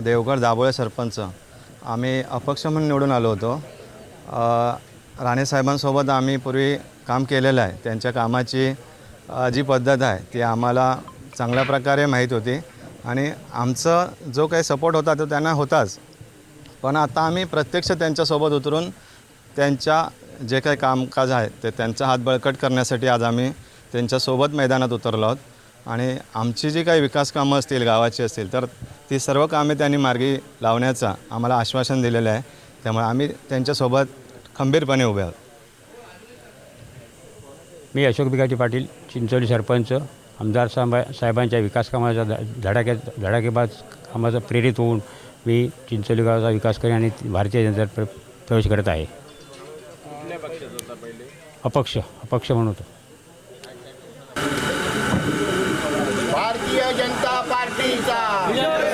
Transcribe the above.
देवगड दाभोळे सरपंच. आम्ही अपक्ष म्हणून निवडून आलो होतो. राणेसाहेबांसोबत आम्ही पूर्वी काम केलेलं आहे. त्यांच्या कामाची जी पद्धत आहे ती आम्हाला चांगल्या प्रकारे माहीत होती. आणि आमचं जो काही सपोर्ट होता तो त्यांना होताच. पण आता आम्ही प्रत्यक्ष त्यांच्यासोबत उतरून त्यांच्या जे काही कामकाज आहे ते त्यांचा हात बळकट करण्यासाठी आज आम्ही त्यांच्यासोबत मैदानात उतरलो आहोत. आणि आमची जी काही विकास कामं असतील गावाची असतील तर ती सर्व कामे त्यांनी मार्गी लावण्याचं आम्हाला आश्वासन दिलेलं आहे. त्यामुळे आम्ही त्यांच्यासोबत खंबीरपणे उभे आहोत. मी अशोक बिगाजी पाटील चिंचोली सरपंच आमदार साहेबा साहेबांच्या विकास कामाचा धडाक्या धडाकेबाज कामाचा प्रेरित होऊन मी चिंचोली गावाचा विकास करेन आणि भारतीय जनता प्र प्रवेश करत आहे. अपक्ष अपक्ष म्हणतो भारतीय जनता पार्टीचा.